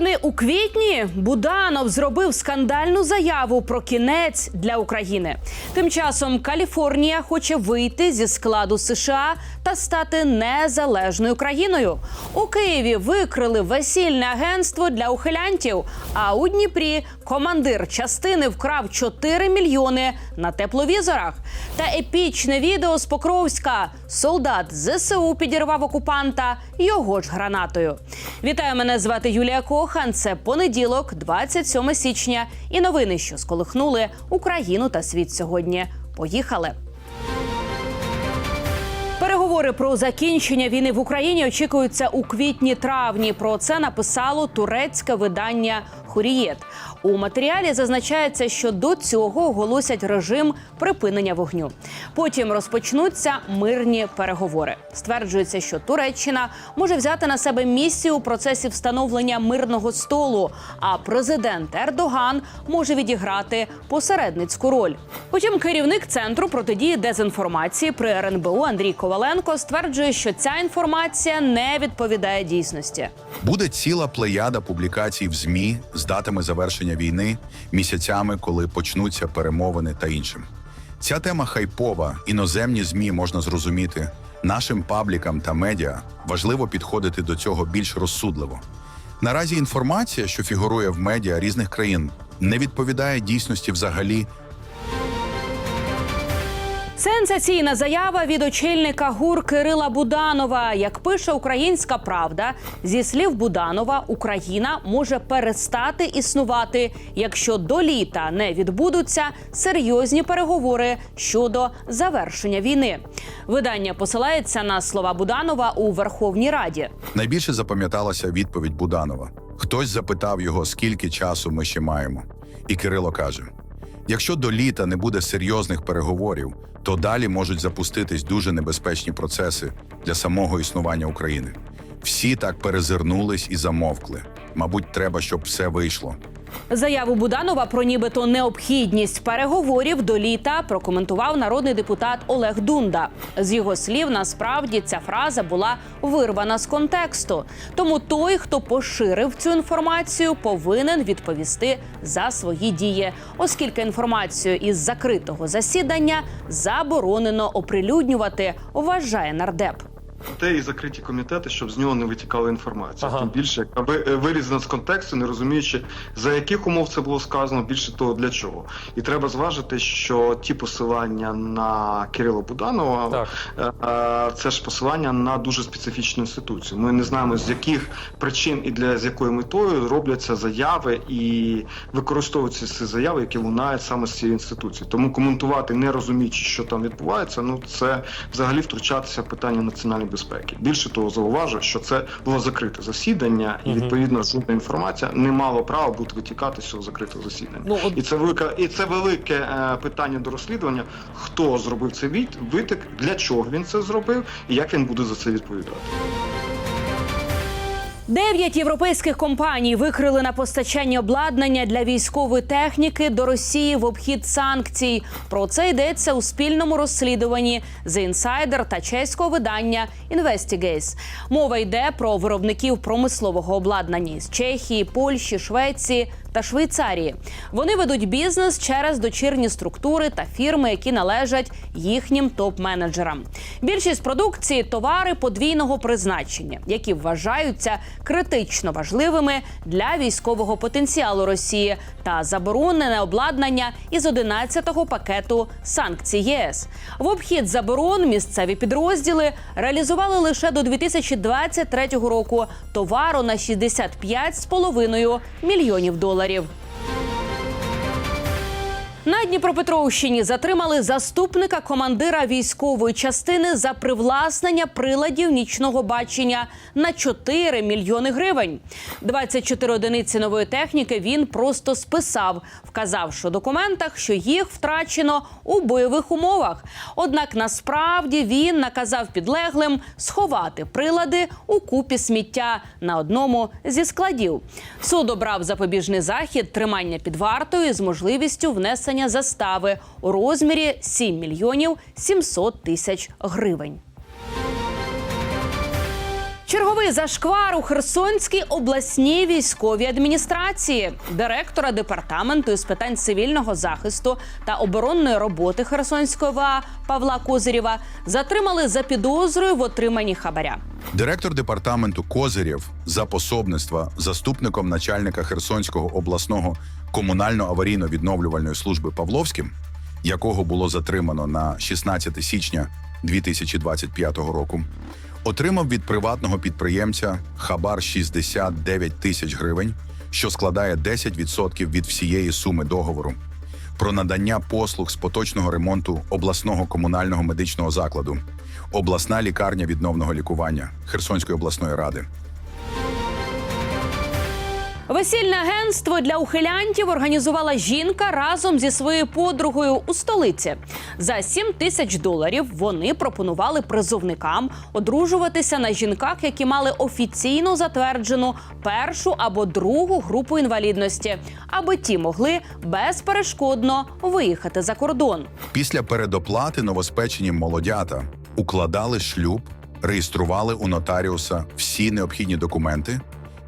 Новини у квітні Буданов зробив скандальну заяву про кінець для України. Тим часом Каліфорнія хоче вийти зі складу США та стати незалежною країною. У Києві викрили весільне агентство для ухилянтів. А у Дніпрі командир частини вкрав 4 мільйони на тепловізорах. Та епічне відео з Покровська. Солдат ЗСУ підірвав окупанта його ж гранатою. Вітаю, мене звати Юлія Кохан. Це понеділок, 27 січня. І новини, що сколихнули Україну та світ сьогодні. Поїхали. Переговори про закінчення війни в Україні очікуються у квітні-травні. Про це написало турецьке видання Хурієт. У матеріалі зазначається, що до цього оголосять режим припинення вогню. Потім розпочнуться мирні переговори. Стверджується, що Туреччина може взяти на себе місію у процесі встановлення мирного столу. А президент Ердоган може відіграти посередницьку роль. Потім керівник центру протидії дезінформації при РНБУ Андрій Коваленко стверджує, що ця інформація не відповідає дійсності. Буде ціла плеяда публікацій в ЗМІ з датами завершення війни, місяцями, коли почнуться перемовини та іншим. Ця тема хайпова, іноземні ЗМІ можна зрозуміти. Нашим паблікам та медіа важливо підходити до цього більш розсудливо. Наразі інформація, що фігурує в медіа різних країн, не відповідає дійсності взагалі Сенсаційна заява від очільника ГУР Кирила Буданова. Як пише Українська Правда, зі слів Буданова, Україна може перестати існувати, якщо до літа не відбудуться серйозні переговори щодо завершення війни. Видання посилається на слова Буданова у Верховній Раді. Найбільше запам'яталася відповідь Буданова. Хтось запитав його, скільки часу ми ще маємо. І Кирило каже: якщо до літа не буде серйозних переговорів, то далі можуть запуститись дуже небезпечні процеси для самого існування України. Всі так перезирнулись і замовкли. Мабуть, треба, щоб все вийшло. Заяву Буданова про нібито необхідність переговорів до літа прокоментував народний депутат Олег Дунда. З його слів, насправді ця фраза була вирвана з контексту. Тому той, хто поширив цю інформацію, повинен відповісти за свої дії, оскільки інформацію із закритого засідання заборонено оприлюднювати, вважає нардеп. Те і закриті комітети, щоб з нього не витікала інформація. Ага. Тим більше, аби е, вирізано з контексту, не розуміючи, за яких умов це було сказано, більше того для чого. І треба зважити, що ті посилання на Кирила Буданова, Так. е, е, це ж посилання на дуже специфічну інституцію. Ми не знаємо, з яких причин і для з якою метою робляться заяви і використовуються ці заяви, які лунають саме з цієї інституції. Тому коментувати, не розуміючи, що там відбувається, ну це взагалі втручатися в питання національної безпеки. Більше того, зауважу, що це було закрите засідання, і відповідно жодна інформація не мала права бути витікати з цього закритого засідання. Ну, от- І це велика, і це велике е, питання до розслідування. Хто зробив цей витик, для чого він це зробив, і як він буде за це відповідати. Дев'ять європейських компаній викрили на постачанні обладнання для військової техніки до Росії в обхід санкцій. Про це йдеться у спільному розслідуванні з інсайдер та чеського видання Investigates. Мова йде про виробників промислового обладнання з Чехії, Польщі, Швеції та Швейцарії. Вони ведуть бізнес через дочірні структури та фірми, які належать їхнім топ-менеджерам. Більшість продукції товари подвійного призначення, які вважаються критично важливими для військового потенціалу Росії та заборонене обладнання із 11-го пакету санкцій ЄС. В обхід заборон місцеві підрозділи реалізували лише до 2023 року товару на 65,5 мільйонів доларів. доларів. На Дніпропетровщині затримали заступника командира військової частини за привласнення приладів нічного бачення на 4 мільйони гривень. 24 одиниці нової техніки він просто списав, вказавши у документах, що їх втрачено у бойових умовах. Однак насправді він наказав підлеглим сховати прилади у купі сміття на одному зі складів. Суд обрав запобіжний захід тримання під вартою з можливістю внесення застави у розмірі 7 мільйонів 700 тисяч гривень. Черговий зашквар у Херсонській обласній військовій адміністрації. Директора департаменту із питань цивільного захисту та оборонної роботи Херсонської ВА Павла Козирєва затримали за підозрою в отриманні хабаря. Директор департаменту Козирєв за пособництва заступником начальника Херсонського обласного комунально-аварійно-відновлювальної служби Павловським, якого було затримано на 16 січня 2025 року, отримав від приватного підприємця хабар 69 тисяч гривень, що складає 10% від всієї суми договору про надання послуг з поточного ремонту обласного комунального медичного закладу, обласна лікарня відновного лікування Херсонської обласної ради. Весільне агентство для ухилянтів організувала жінка разом зі своєю подругою у столиці. За 7 тисяч доларів вони пропонували призовникам одружуватися на жінках, які мали офіційно затверджену першу або другу групу інвалідності, аби ті могли безперешкодно виїхати за кордон. Після передоплати новоспечені молодята укладали шлюб, реєстрували у нотаріуса всі необхідні документи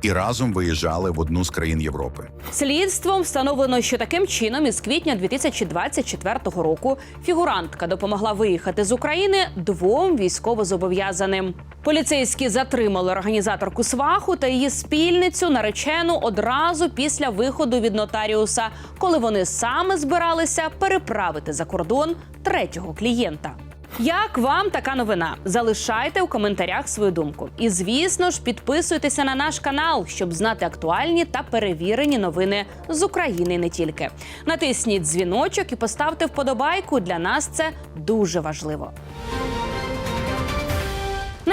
і разом виїжджали в одну з країн Європи. Слідством встановлено, що таким чином із квітня 2024 року фігурантка допомогла виїхати з України двом військовозобов'язаним. Поліцейські затримали організаторку сваху та її спільницю наречену одразу після виходу від нотаріуса, коли вони саме збиралися переправити за кордон третього клієнта. Як вам така новина? Залишайте у коментарях свою думку. І звісно ж, підписуйтеся на наш канал, щоб знати актуальні та перевірені новини з України не тільки. Натисніть дзвіночок і поставте вподобайку. Для нас це дуже важливо.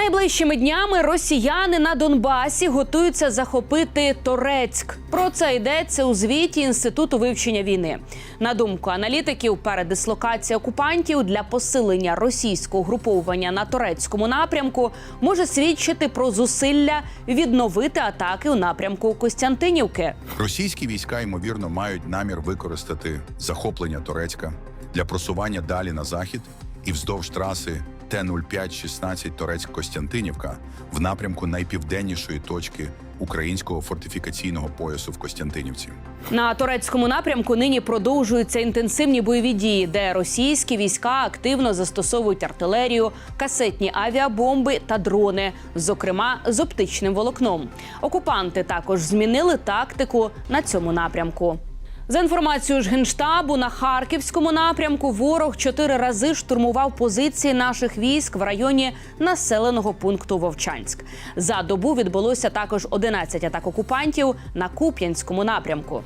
Найближчими днями росіяни на Донбасі готуються захопити Торецьк. Про це йдеться у звіті інституту вивчення війни. На думку аналітиків, передислокація окупантів для посилення російського груповування на турецькому напрямку може свідчити про зусилля відновити атаки у напрямку Костянтинівки. Російські війська ймовірно мають намір використати захоплення Турецька для просування далі на захід і вздовж траси Т-0516 Торецьк-Костянтинівка в напрямку найпівденнішої точки українського фортифікаційного поясу в Костянтинівці. На турецькому напрямку нині продовжуються інтенсивні бойові дії, де російські війська активно застосовують артилерію, касетні авіабомби та дрони, зокрема з оптичним волокном. Окупанти також змінили тактику на цьому напрямку. За інформацією ж генштабу на харківському напрямку ворог чотири рази штурмував позиції наших військ в районі населеного пункту Вовчанськ. За добу відбулося також 11 атак окупантів на Куп'янському напрямку.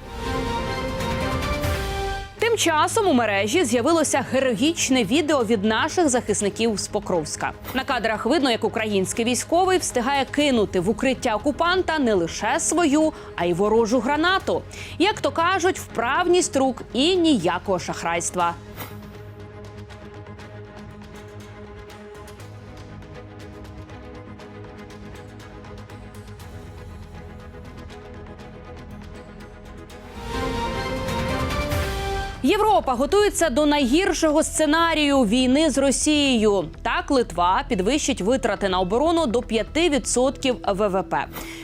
Тим часом у мережі з'явилося героїчне відео від наших захисників з Покровська. На кадрах видно, як український військовий встигає кинути в укриття окупанта не лише свою, а й ворожу гранату. Як то кажуть, вправність рук і ніякого шахрайства. Європа готується до найгіршого сценарію війни з Росією. Так, Литва підвищить витрати на оборону до 5% ВВП.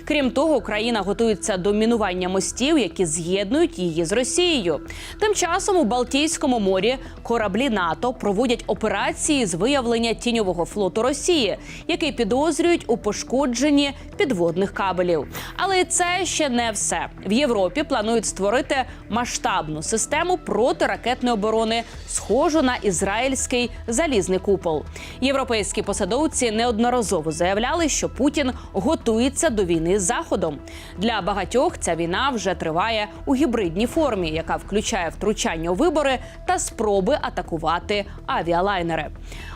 Крім того, Україна готується до мінування мостів, які з'єднують її з Росією. Тим часом у Балтійському морі кораблі НАТО проводять операції з виявлення тіньового флоту Росії, який підозрюють у пошкодженні підводних кабелів. Але це ще не все. В Європі планують створити масштабну систему протиракетної оборони, схожу на ізраїльський залізний купол. Європейські посадовці неодноразово заявляли, що Путін готується до війни з Заходом. Для багатьох ця війна вже триває у гібридній формі, яка включає втручання у вибори та спроби атакувати авіалайнери.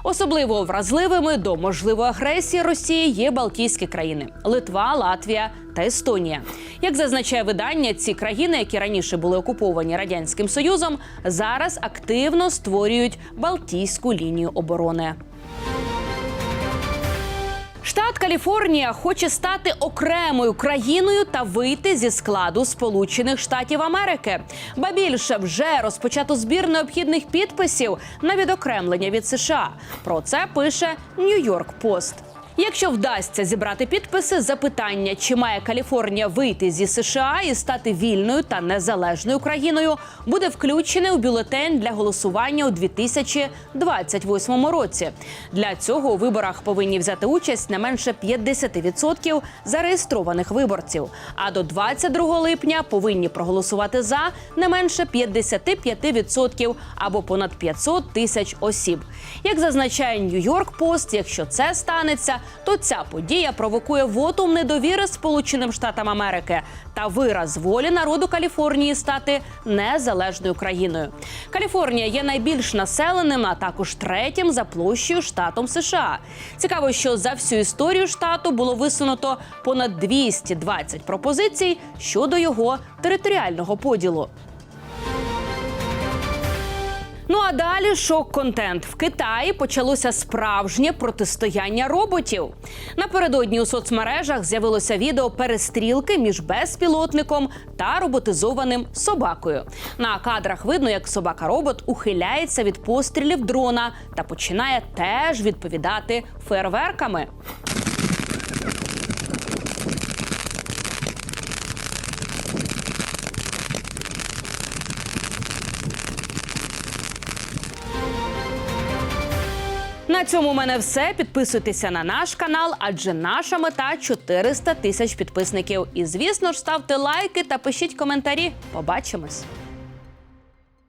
Особливо вразливими до можливої агресії Росії є Балтійські країни Литва, Латвія та Естонія. Як зазначає видання, ці країни, які раніше були окуповані радянським союзом, зараз активно створюють Балтійську лінію оборони. Штат Каліфорнія хоче стати окремою країною та вийти зі складу Сполучених Штатів Америки. Ба більше вже розпочато збір необхідних підписів на відокремлення від США. Про це пише Нью-Йорк Пост. Якщо вдасться зібрати підписи, запитання, чи має Каліфорнія вийти зі США і стати вільною та незалежною країною, буде включене у бюлетень для голосування у 2028 році. Для цього у виборах повинні взяти участь не менше 50% зареєстрованих виборців. А до 22 липня повинні проголосувати за не менше 55% або понад 500 тисяч осіб. Як зазначає Нью-Йорк Пост, якщо це станеться, то ця подія провокує вотум недовіри Сполученим Штатам Америки та вираз волі народу Каліфорнії стати незалежною країною. Каліфорнія є найбільш населеним, а також третім за площею штатом США. Цікаво, що за всю історію штату було висунуто понад 220 пропозицій щодо його територіального поділу. Ну а далі шок-контент. В Китаї почалося справжнє протистояння роботів. Напередодні у соцмережах з'явилося відео перестрілки між безпілотником та роботизованим собакою. На кадрах видно, як собака-робот ухиляється від пострілів дрона та починає теж відповідати фейерверками. На цьому у мене все. Підписуйтеся на наш канал, адже наша мета 400 тисяч підписників. І звісно ж ставте лайки та пишіть коментарі. Побачимось.